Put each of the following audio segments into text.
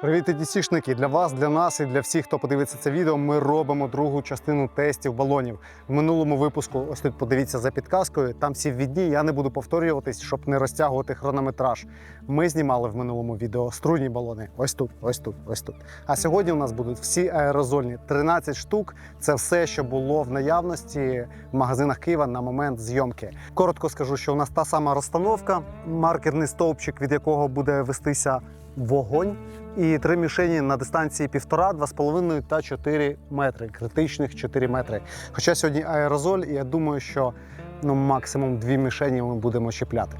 Привіт, тісішники! Для вас, для нас і для всіх, хто подивиться це відео. Ми робимо другу частину тестів балонів. В минулому випуску, ось тут подивіться за підказкою. Там всі відні. Я не буду повторюватись, щоб не розтягувати хронометраж. Ми знімали в минулому відео струйні балони. Ось тут, ось тут, ось тут. А сьогодні у нас будуть всі аерозольні 13 штук. Це все, що було в наявності в магазинах Києва на момент зйомки. Коротко скажу, що у нас та сама розстановка, маркерний стовпчик, від якого буде вестися вогонь і три мішені на дистанції 1,5, 2,5 та 4 метри, критичних 4 метри. Хоча сьогодні аерозоль, і я думаю, що ну, максимум дві мішені ми будемо чіпляти.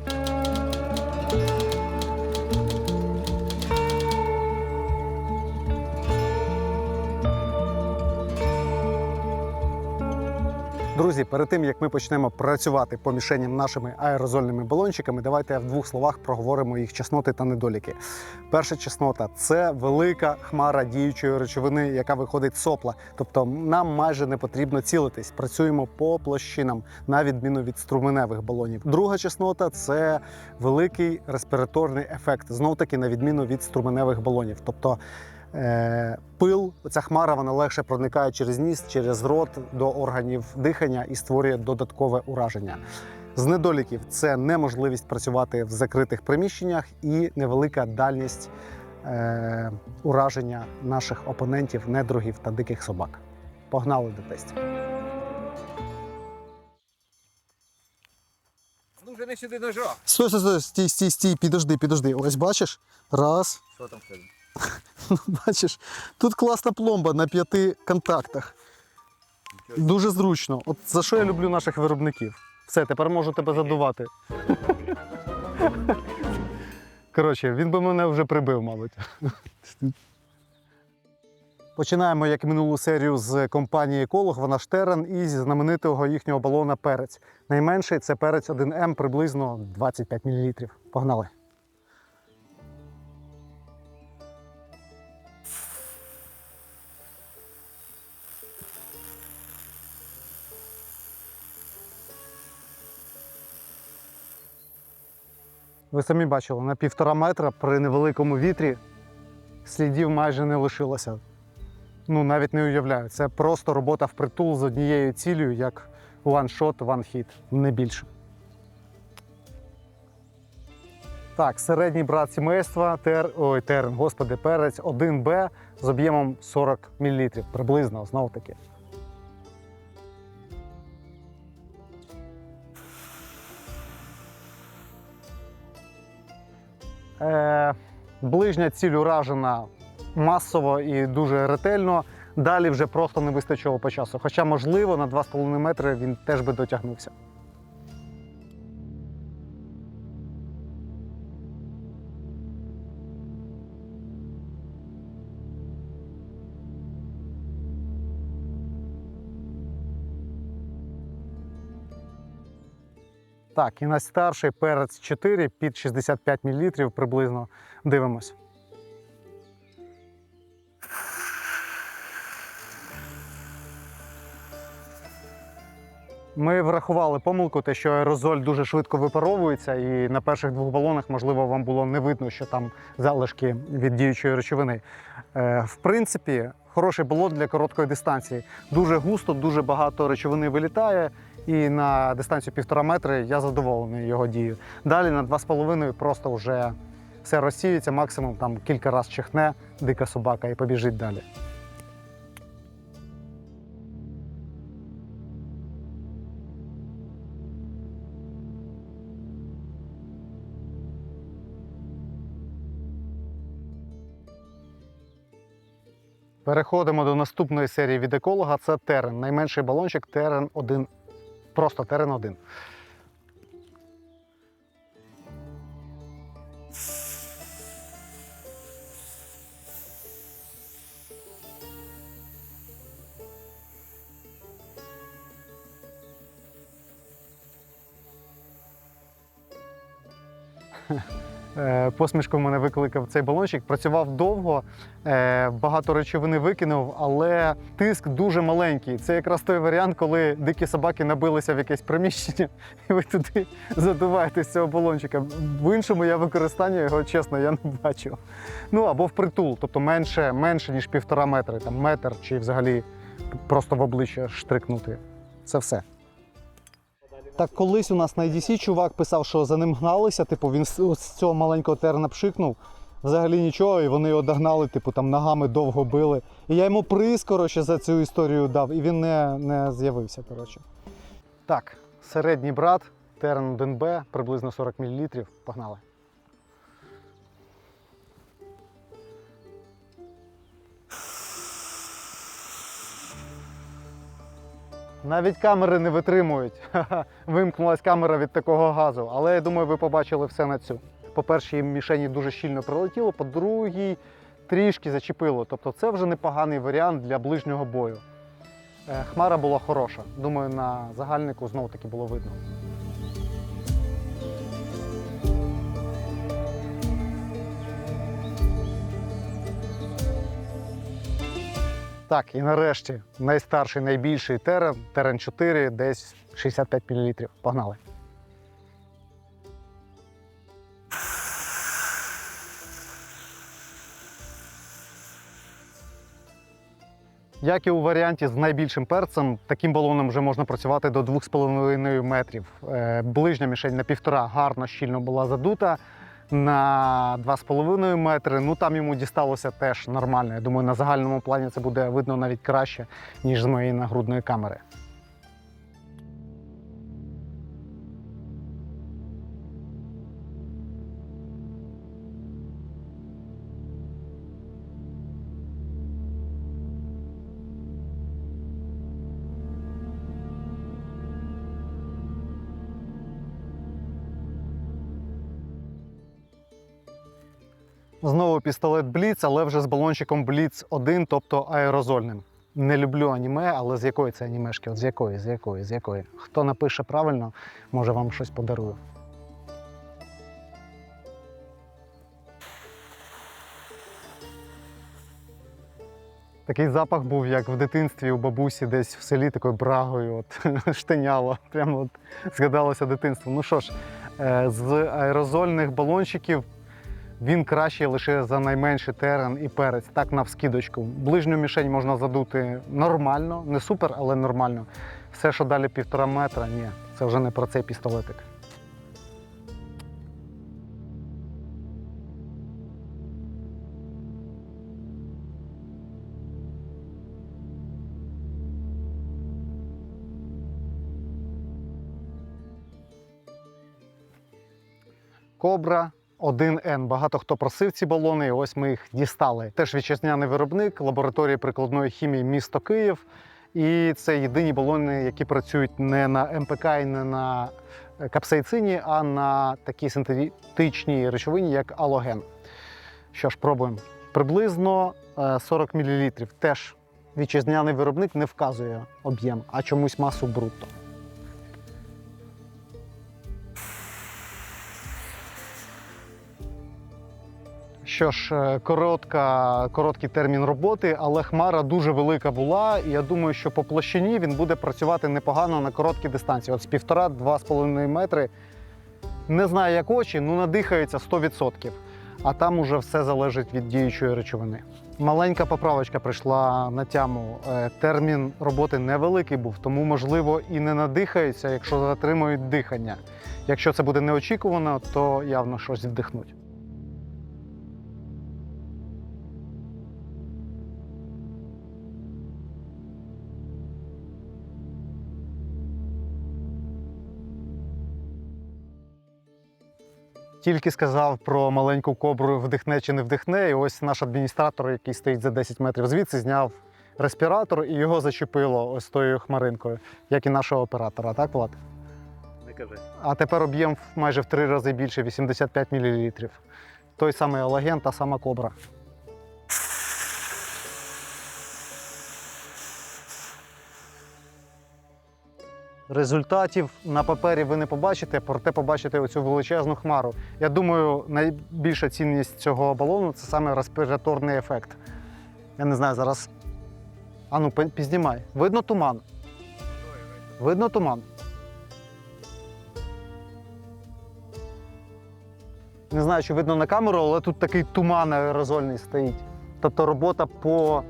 Друзі, перед тим як ми почнемо працювати по мішеням нашими аерозольними балончиками, давайте в двох словах проговоримо їх чесноти та недоліки. Перша чеснота це велика хмара діючої речовини, яка виходить з сопла. Тобто нам майже не потрібно цілитись. Працюємо по площинам, на відміну від струменевих балонів. Друга чеснота це великий респіраторний ефект. Знов таки на відміну від струменевих балонів. Тобто Пил, ця хмара, вона легше проникає через ніс, через рот до органів дихання і створює додаткове ураження. З недоліків це неможливість працювати в закритих приміщеннях і невелика дальність е, ураження наших опонентів, недругів та диких собак. Погнали до тестів. Ну вже не сюди ножа. Стой, стой, стой, стій, стій, стій, підожди, підожди. Ось бачиш? Раз. Що там в тебе? Бачиш, тут класна пломба на п'яти контактах. Дуже зручно. От за що я люблю наших виробників. Все, тепер можу тебе задувати. Коротше, він би мене вже прибив, мабуть. Починаємо, як минулу серію, з компанії Еколог, вона Штерн і зі знаменитого їхнього балона перець. Найменший це перець 1М, приблизно 25 мл. Погнали. Ви самі бачили, на півтора метра при невеликому вітрі слідів майже не лишилося. Ну, навіть не уявляю. Це просто робота впритул з однією цілею, як one shot, one hit, не більше. Так, середній брат сімейства, тер, ой, терен, господи, перець 1Б з об'ємом 40 мл, приблизно, знов таки. Е, ближня ціль уражена масово і дуже ретельно. Далі вже просто не вистачило по часу. Хоча, можливо, на 2,5 метри він теж би дотягнувся. Так, і найстарший перець 4 під 65 мл приблизно. Дивимось. Ми врахували помилку, те, що аерозоль дуже швидко випаровується, і на перших двох балонах, можливо, вам було не видно, що там залишки від діючої речовини. Е, в принципі, хороший балон для короткої дистанції. Дуже густо, дуже багато речовини вилітає, і на дистанцію півтора метри я задоволений його дією. Далі на 2,5 просто вже все розсіюється, максимум там кілька разів чихне дика собака і побіжить далі. Переходимо до наступної серії від еколога. Це терен. Найменший балончик терен 1. Просто терен 1. Е, Посмішку в мене викликав цей балончик. Працював довго, е, багато речовини викинув, але тиск дуже маленький. Це якраз той варіант, коли дикі собаки набилися в якесь приміщення, і ви туди задуваєте з цього балончика. В іншому я використання його, чесно, я не бачив. Ну або в притул, тобто менше, менше ніж півтора метри, там метр чи взагалі просто в обличчя штрикнути. Це все. Так колись у нас на IDC чувак писав, що за ним гналися, типу він з цього маленького терна пшикнув. Взагалі нічого, і вони його догнали, типу там ногами довго били. І я йому приз, коротше, за цю історію дав, і він не, не з'явився. коротше. Так, середній брат, терн 1Б, приблизно 40 мл. Погнали. Навіть камери не витримують. Вимкнулась камера від такого газу. Але я думаю, ви побачили все на цю. По першій мішені дуже щільно прилетіло, по другій трішки зачепило. Тобто це вже непоганий варіант для ближнього бою. Е, Хмара була хороша. Думаю, на загальнику знову таки було видно. Так, і нарешті найстарший, найбільший терен, терен 4, десь 65 мл. Погнали. Як і у варіанті з найбільшим перцем, таким балоном вже можна працювати до 2,5 метрів. Е, Ближня мішень на півтора гарно щільно була задута. На 2,5 метри. Ну там йому дісталося теж нормально. Я думаю, на загальному плані це буде видно навіть краще, ніж з моєї нагрудної камери. Знову пістолет Бліц, але вже з балончиком Бліц 1, тобто аерозольним. Не люблю аніме, але з якої це анімешки? От з якої, з якої, з якої? Хто напише правильно, може вам щось подарую. Такий запах був, як в дитинстві у бабусі десь в селі такою брагою от, штиняло. Прямо от згадалося дитинство. Ну що ж, е, з аерозольних балончиків він краще лише за найменший терен і перець, так навскідочку. Ближню мішень можна задути нормально, не супер, але нормально. Все, що далі півтора метра, ні, це вже не про цей пістолетик. Кобра 1Н. Багато хто просив ці балони, і ось ми їх дістали. Теж вітчизняний виробник лабораторії прикладної хімії місто Київ. І це єдині балони, які працюють не на МПК і не на капсаїцині, а на такій синтетичній речовині, як алоген. Що ж, пробуємо. Приблизно е, 40 мл. Теж вітчизняний виробник не вказує об'єм, а чомусь масу брутто. Що ж, е, коротка, короткий термін роботи, але хмара дуже велика була, і я думаю, що по площині він буде працювати непогано на короткій дистанції. От з півтора-два з половиною метри. Не знаю, як очі, ну надихається 100%. А там уже все залежить від діючої речовини. Маленька поправочка прийшла на тяму. Е, Термін роботи невеликий був, тому можливо і не надихаються, якщо затримують дихання. Якщо це буде неочікувано, то явно щось вдихнуть. Тільки сказав про маленьку кобру вдихне чи не вдихне. І ось наш адміністратор, який стоїть за 10 метрів звідси, зняв респіратор і його зачепило ось тою хмаринкою, як і нашого оператора, так, Влад? Не кажи. А тепер об'єм майже в три рази більше 85 мл. Той самий алаген, та сама кобра. Результатів на папері ви не побачите, проте побачите оцю величезну хмару. Я думаю, найбільша цінність цього балону це саме респіраторний ефект. Я не знаю, зараз. Ану, пі- пізнімай. Видно туман. Видно туман. Не знаю, чи видно на камеру, але тут такий туман аерозольний стоїть. Тобто робота по,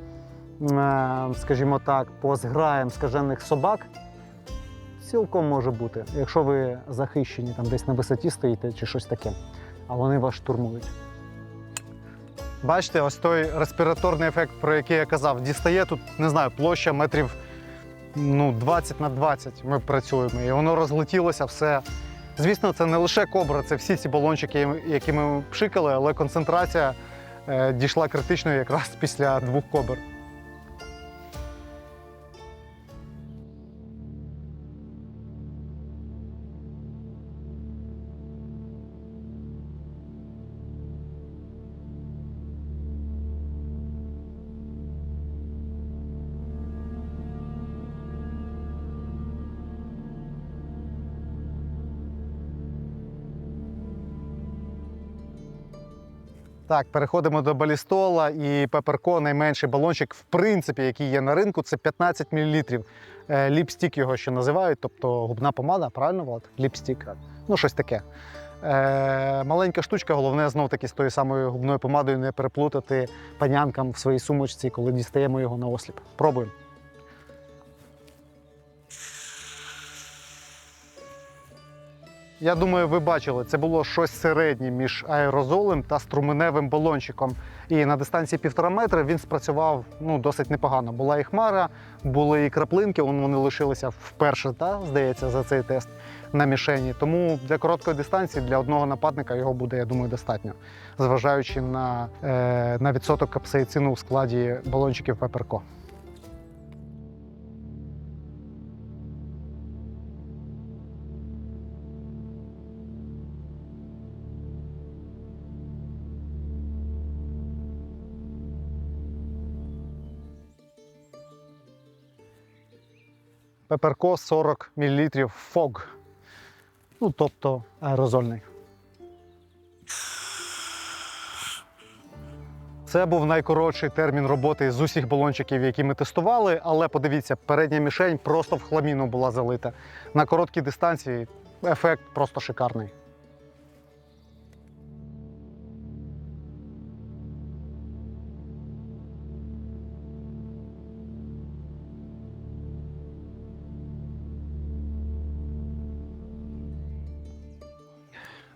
е, скажімо так, по зграям скажених собак цілком може бути, якщо ви захищені там десь на висоті стоїте чи щось таке, а вони вас штурмують. Бачите, ось той респіраторний ефект, про який я казав, дістає тут, не знаю, площа метрів ну, 20 на 20 ми працюємо, і воно розлетілося все. Звісно, це не лише кобра, це всі ці балончики, які ми пшикали, але концентрація е, дійшла критичної якраз після двох кобр. Так, переходимо до балістола і пеперко найменший балончик, в принципі, який є на ринку, це 15 мл. Е, Ліпстік його ще називають, тобто губна помада, правильно, Влад? Ліпстік. Ну, щось таке. Е, маленька штучка, головне знов таки з тою самою губною помадою не переплутати панянкам в своїй сумочці, коли дістаємо його на осліп. Пробуємо. Я думаю, ви бачили, це було щось середнє між аерозолем та струменевим балончиком. І на дистанції півтора метра він спрацював ну, досить непогано. Була і хмара, були і краплинки, вони лишилися вперше, та, здається, за цей тест на мішені. Тому для короткої дистанції для одного нападника його буде, я думаю, достатньо, зважаючи на, е, на відсоток капсаїцину у складі балончиків Пеперко. Пеперко 40 мл фог. Ну, тобто аерозольний. Це був найкоротший термін роботи з усіх балончиків, які ми тестували, але подивіться, передня мішень просто в хламіну була залита. На короткій дистанції ефект просто шикарний.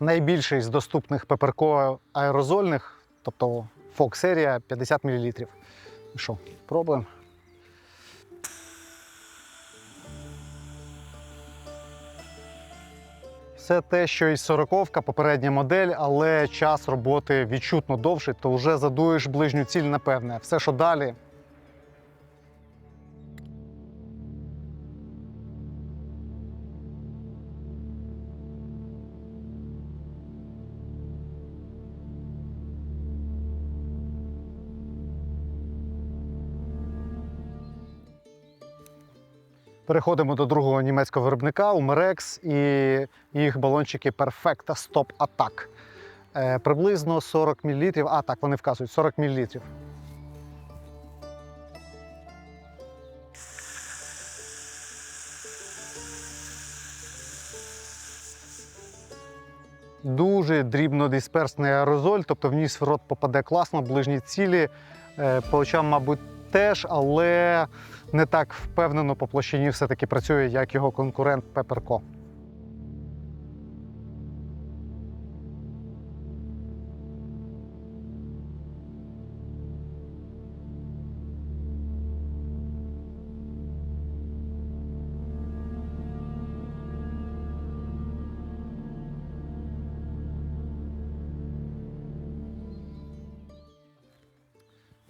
Найбільший з доступних пеперко аерозольних, тобто Fox серія 50 мл. Що, пробуємо. Все те, що і 40-ка, попередня модель, але час роботи відчутно довший, то вже задуєш ближню ціль, напевне. Все, що далі, Переходимо до другого німецького виробника Umerex і їх балончики Perfecta Stop Attack. Е, приблизно 40 мл. А, так, вони вказують 40 мл. Дуже дрібнодисперсний аерозоль, тобто вниз в рот попаде класно, ближні цілі. Е, По очам, мабуть, теж, але не так впевнено по площині все-таки працює, як його конкурент Пеперко.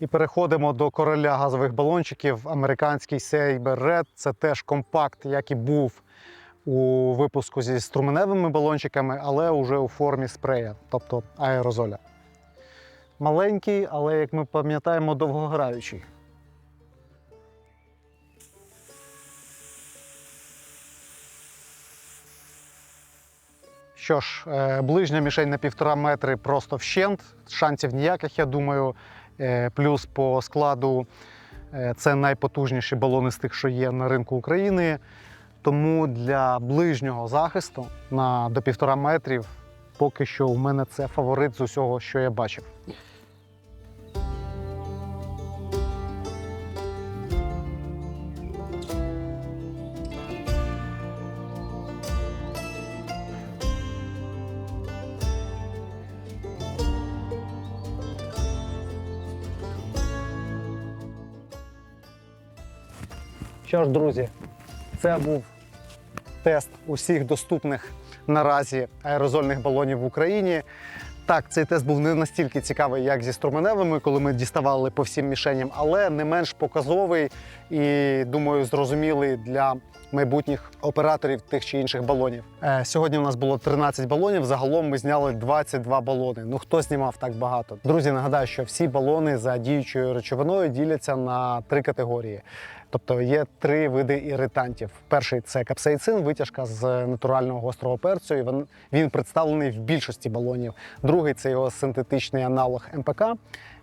І переходимо до короля газових балончиків. Американський Saber Red. Це теж компакт, як і був у випуску зі струменевими балончиками, але вже у формі спрея, тобто аерозоля. Маленький, але, як ми пам'ятаємо, довгограючий. Що ж, е, ближня мішень на півтора метри просто вщент, шансів ніяких, я думаю. Е, Плюс по складу е, це найпотужніші балони з тих, що є на ринку України. Тому для ближнього захисту на до півтора метрів поки що у мене це фаворит з усього, що я бачив. Що ж, друзі, це був тест усіх доступних наразі аерозольних балонів в Україні. Так, цей тест був не настільки цікавий, як зі струменевими, коли ми діставали по всім мішеням, але не менш показовий і, думаю, зрозумілий для майбутніх операторів тих чи інших балонів. Е, сьогодні у нас було 13 балонів. Загалом ми зняли 22 балони. Ну хто знімав так багато? Друзі, нагадаю, що всі балони за діючою речовиною діляться на три категорії. Тобто є три види іритантів. Перший це капсаїцин, витяжка з натурального гострого перцю. І він, він представлений в більшості балонів. Другий це його синтетичний аналог МПК.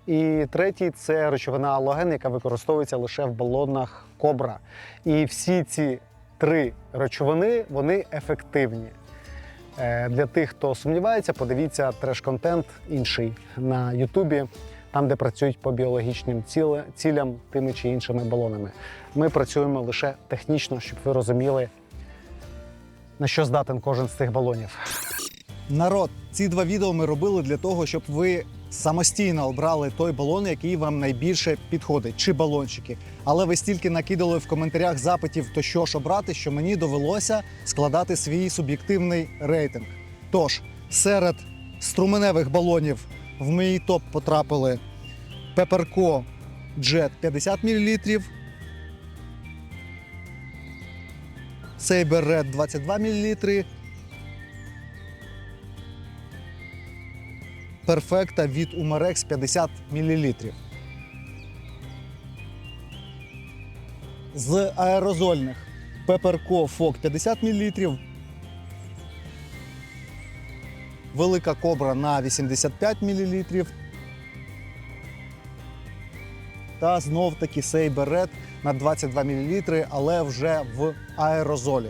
І третій це речовина алоген, яка використовується лише в балонах Кобра. І всі ці три речовини вони ефективні. Е, Для тих, хто сумнівається, подивіться треш-контент інший на Ютубі, там, де працюють по біологічним цілям тими чи іншими балонами. Ми працюємо лише технічно, щоб ви розуміли, на що здатен кожен з цих балонів. Народ, ці два відео ми робили для того, щоб ви самостійно обрали той балон, який вам найбільше підходить, чи балончики. Але ви стільки накидали в коментарях запитів, то що ж обрати, що мені довелося складати свій суб'єктивний рейтинг. Тож, серед струменевих балонів в мій топ потрапили Пеперко Jet 50 мл, Saber Red 22 мл, Перфекта від Umarex 50 мл. З аерозольних Пеперко Фок 50 мл. Велика кобра на 85 мл. Та знов таки Saber Red на 22 мл, але вже в аерозолі.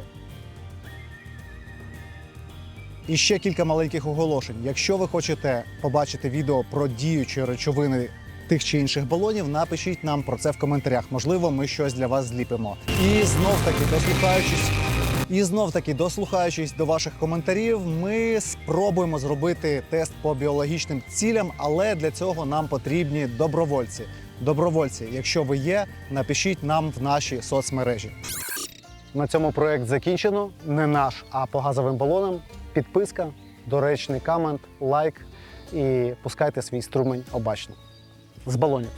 І ще кілька маленьких оголошень. Якщо ви хочете побачити відео про діючі речовини тих чи інших балонів, напишіть нам про це в коментарях. Можливо, ми щось для вас зліпимо. І знов таки, дослухаючись, і знов таки, дослухаючись до ваших коментарів, ми спробуємо зробити тест по біологічним цілям, але для цього нам потрібні добровольці. Добровольці, якщо ви є, напишіть нам в наші соцмережі. На цьому проект закінчено. Не наш, а по газовим балонам. Підписка, доречний комент, лайк і пускайте свій струмень обачно. З балонів.